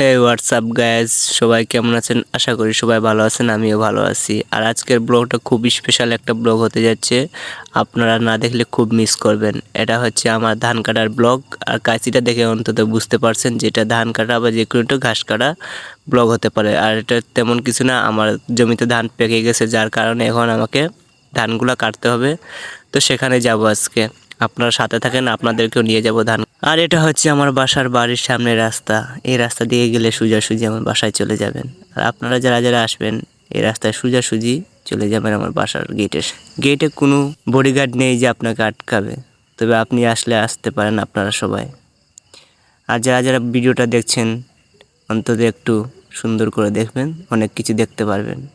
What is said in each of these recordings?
হে WhatsApp gas সবাই কেমন আছেন? আশা করি সবাই ভালো আছেন, আমিও ভালো আছি। আর আজকের ব্লগটা খুব স্পেশাল একটা ব্লগ হতে যাচ্ছে। আপনারা না দেখলে খুব মিস করবেন। এটা হচ্ছে আমার ধান কাটার ব্লগ। আর কাঁচিটা দেখে অন্তত বুঝতে পারছেন যে এটা ধান কাটা বা যে কোনো একটা ঘাস কাটা ব্লগ হতে পারে। আর এটা তেমন কিছু না, আমার জমিতে ধান পেকে গেছে, যার কারণে এখন আমাকে ধানগুলো কাটতে হবে। তো সেখানে যাব আজকে। আপনারা সাথে থাকেন, আপনাদেরকেও নিয়ে যাব ধান আর এটা হচ্ছে আমার বাসার বাড়ির সামনে রাস্তা। এই রাস্তা দিয়ে গেলে সোজাসুজি আমার বাসায় চলে যাবেন। আর আপনারা যারা যারা আসবেন, এই রাস্তায় সোজাসুজি চলে যাবেন আমার বাসার গেটে গেটে কোনো বডিগার্ড নেই যে আপনাকে আটকাবে। তবে আপনি আসলে আসতে পারেন আপনারা সবাই। আর যারা যারা ভিডিওটা দেখছেন, অন্তত একটু সুন্দর করে দেখবেন, অনেক কিছু দেখতে পারবেন।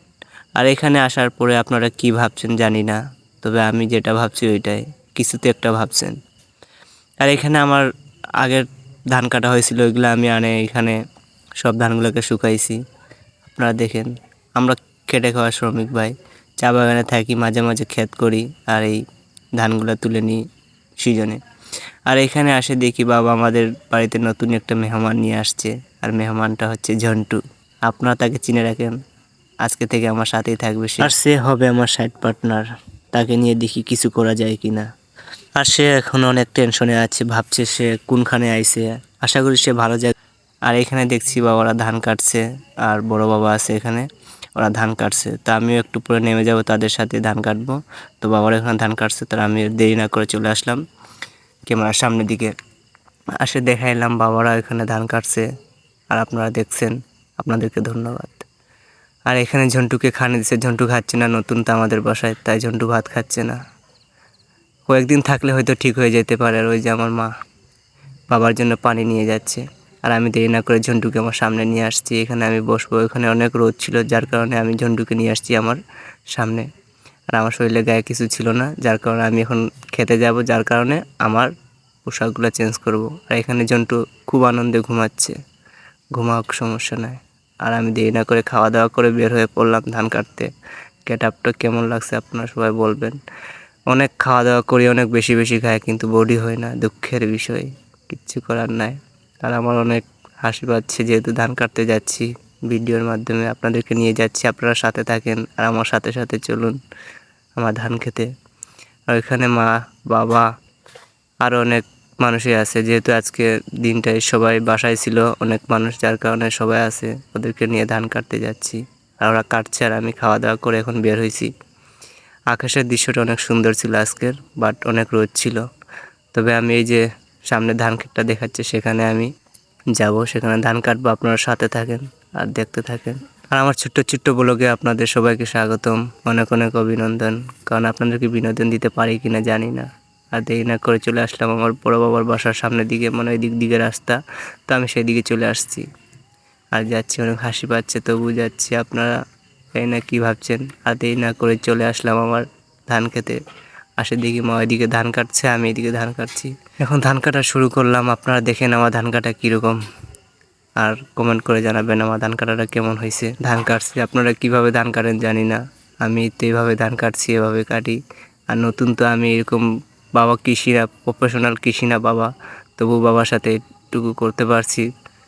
আর এখানে আসার পরে আপনারা কি ভাবছেন জানি না, তবে আমি যেটা ভাবছি ওইটাই। কিছুতে একটা ভাবছেন। আর এখানে আমার আগের ধান কাটা হয়েছিল, ওইগুলো আমি আনে, এখানে সব ধানগুলোকে শুকাইছি। আপনারা দেখেন, আমরা খেটে খাওয়া শ্রমিক ভাই, চা বাগানে থাকি, মাঝে মাঝে ক্ষেত করি আর এই ধানগুলো তুলে নিই সিজনে। আর এখানে আসে দেখি বাবা আমাদের বাড়িতে নতুন একটা মেহমান নিয়ে আসছে, আর মেহমানটা হচ্ছে ঝন্টু। আপনারা তাকে চিনে রাখেন, আজকে থেকে আমার সাথেই থাকবে আর সে হবে আমার সাইড পার্টনার তাকে নিয়ে দেখি কিছু করা যায় কি না আর সে এখন অনেক টেনশনে আছে, ভাবছে সে কোনখানে আইছে। আশা করি সে ভালো যায় আর এখানে দেখছি বাবারা ধান কাটছে, আর বড় বাবা আছে এখানে, ওরা ধান কাটছে। তো আমিও একটু পরে নেমে যাব তাদের সাথে ধান কাটবো। তো বাবারা এখানে ধান কাটছে, তারা আমি দেরি না করে চলে আসলাম ক্যামেরার সামনের দিকে। আসে দেখাইলাম বাবারা এখানে ধান কাটছে, আর আপনারা দেখছেন, আপনাদেরকে ধন্যবাদ। আর এখানে ঝন্টুকে খানে দিচ্ছে, ঝন্টু খাচ্ছে না, নতুন তো আমাদের বাসায়, তাই ঝন্টু ভাত খাচ্ছে না। কয়েকদিন থাকলে হয়তো ঠিক হয়ে যেতে পারে। আর ওই যে আমার মা বাবার জন্য পানি নিয়ে যাচ্ছে। আর আমি দেরি না করে ঝন্টুকে আমার সামনে নিয়ে আসছি। এখানে আমি বসবো। এখানে অনেক রোদ ছিল, যার কারণে আমি ঝন্টুকে নিয়ে আসছি আমার সামনে। আর আমার শরীরে গায়ে কিছু ছিল না, যার কারণে আমি এখন খেতে যাব, যার কারণে আমার পোশাকগুলো চেঞ্জ করব। আর এখানে ঝন্টু খুব আনন্দে ঘুমাচ্ছে। ঘুমাওক সমস্যা নাই। আর আমি দেরি না করে খাওয়া দাওয়া করে বের হয়ে পড়লাম ধান কাটতে। গেট আপটা কেমন লাগছে আপনারা সবাই বলবেন। অনেক খাওয়া দাওয়া করি, অনেক বেশি বেশি খাই, কিন্তু বডি হয় না, দুঃখের বিষয়, কিচ্ছু করার নাই। আর আমার অনেক হাসি পাচ্ছে যেহেতু ধান কাটতে যাচ্ছি, ভিডিওর মাধ্যমে আপনাদেরকে নিয়ে যাচ্ছি, আপনারা সাথে থাকেন, আর আমার সাথে সাথে চলুন আমার ধান খেতে। আর ওইখানে মা, বাবা আরও অনেক মানুষই আছে, যেহেতু আজকে দিনটায় সবাই বাসায় ছিল, অনেক মানুষ যার কারণে সবাই আছে, ওদেরকে নিয়ে ধান কাটতে যাচ্ছি। আর ওরা কাটছে, আর আমি খাওয়া দাওয়া করে এখন বের হয়েছি আকাশের দৃশ্যটা অনেক সুন্দর ছিল আজকের বাট অনেক রোদ ছিল। তবে আমি এই যে সামনে ধান ক্ষেতটা দেখাচ্ছে, সেখানে আমি যাব। সেখানে ধান কাটবো, আপনারা সাথে থাকেন আর দেখতে থাকেন। আর আমার ছোট্ট ছোট্ট ব্লগে আপনাদের সবাইকে স্বাগতম। অনেক অনেক অভিনন্দন। কারণ আপনাদেরকে বিনোদন দিতে পারি কি না জানি না। আর দেরি না করে চলে আসলাম আমার বড় বাবার বাসার সামনের দিকে মানে ওই দিক দিকে রাস্তা। তো আমি সেই দিকে চলে আসছি। আর যাচ্ছি, অনেক হাসি পাচ্ছে তবু যাচ্ছি। আপনারা জানি না কী ভাবছেন? আর দেরি না করে চলে আসলাম আমার ধান খেতে। আসে দেখি মা ওইদিকে ধান কাটছে, আমি এদিকে ধান কাটছি। এখন ধান কাটা শুরু করলাম, আপনারা দেখেন আমার ধান কাটা কীরকম। আর কমেন্ট করে জানাবেন আমার ধান কাটাটা কেমন হয়েছে। ধান কাটছি, আপনারা কীভাবে ধান কাটেন জানি না। আমি তো এইভাবে ধান কাটছি, এভাবে কাটি। আর নতুন তো আমি এরকম বাবা কৃষি না প্রফেশনাল কৃষি না বাবা। তবু বাবার সাথে একটুকু করতে পারছি।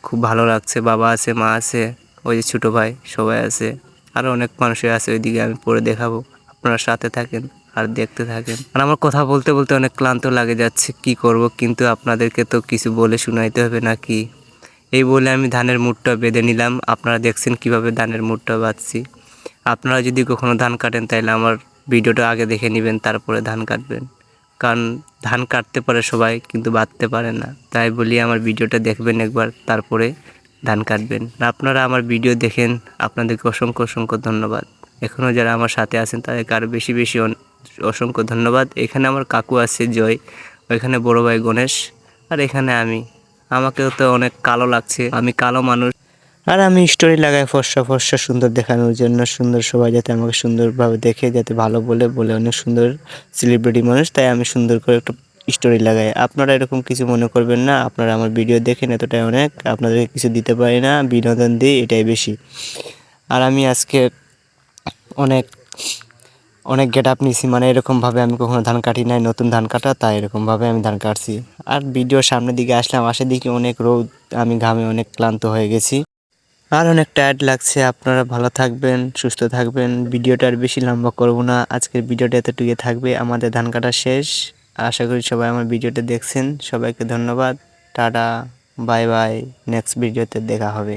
খুব ভালো লাগছে, বাবা আছে, মা আছে, ওই যে ছোটো ভাই, সবাই আছে। আরও অনেক মানুষই আছে ওইদিকে, আমি পরে দেখাবো। আপনারা সাথে থাকেন আর দেখতে থাকেন। আর আমার কথা বলতে বলতে অনেক ক্লান্ত লাগে যাচ্ছে, কি করব? কিন্তু আপনাদেরকে তো কিছু বলে শোনাইতে হবে নাকি? এই বলে আমি ধানের মুঠটা বেঁধে নিলাম। আপনারা দেখছেন কীভাবে ধানের মুঠটা বাঁধছি। আপনারা যদি কখনো ধান কাটেন তাহলে আমার ভিডিওটা আগে দেখে নেবেন, তারপরে ধান কাটবেন। কারণ ধান কাটতে পারে সবাই, কিন্তু বাঁধতে পারে না। তাই বলি আমার ভিডিওটা দেখবেন একবার, তারপরে ধান কাটবেন। আপনারা আমার ভিডিও দেখেন, আপনাদেরকে অসংখ্য অসংখ্য ধন্যবাদ। এখনও যারা আমার সাথে আছেন, তাদেরকে আরও বেশি বেশি অসংখ্য ধন্যবাদ। এখানে আমার কাকু আছে জয়, ওইখানে বড় ভাই গণেশ, আর এখানে আমি। আমাকেও তো অনেক কালো লাগছে, আমি কালো মানুষ। আর আমি স্টোরি লাগাই ফর্সা ফর্সা, সুন্দর দেখানোর জন্য, সুন্দর সবাই যাতে আমাকে সুন্দরভাবে দেখে, যাতে ভালো বলে বলে অনেক সুন্দর সেলিব্রিটি মানুষ। তাই আমি সুন্দর করে একটা স্টোরি লাগাই আপনারা এরকম কিছু মনে করবেন না। আপনারা আমার ভিডিও দেখেন, এতটাই অনেক। আপনাদেরকে কিছু দিতে পারি না। বিনোদন দিই, এটাই বেশি। আর আমি আজকে অনেক অনেক গেট আপ নিয়েছি মানে এরকমভাবে আমি কখনো ধান কাটি নাই, নতুন ধান কাটা, তাই এরকমভাবে আমি ধান কাটছি। আর ভিডিওর সামনের দিকে আসলাম, আসে দিকে অনেক রোদ, আমি ঘামে অনেক ক্লান্ত হয়ে গেছি। আর অনেক টায়ার্ড লাগছে। আপনারা ভালো থাকবেন, সুস্থ থাকবেন। ভিডিওটা আর বেশি লম্বা করব না। আজকের ভিডিওটা এতটুকু থাকবে। আমাদের ধান কাটা শেষ। আশা করি সবাই আমার ভিডিওটা দেখছেন। সবাইকে ধন্যবাদ। Tata, bye bye. নেক্সট ভিডিওতে দেখা হবে।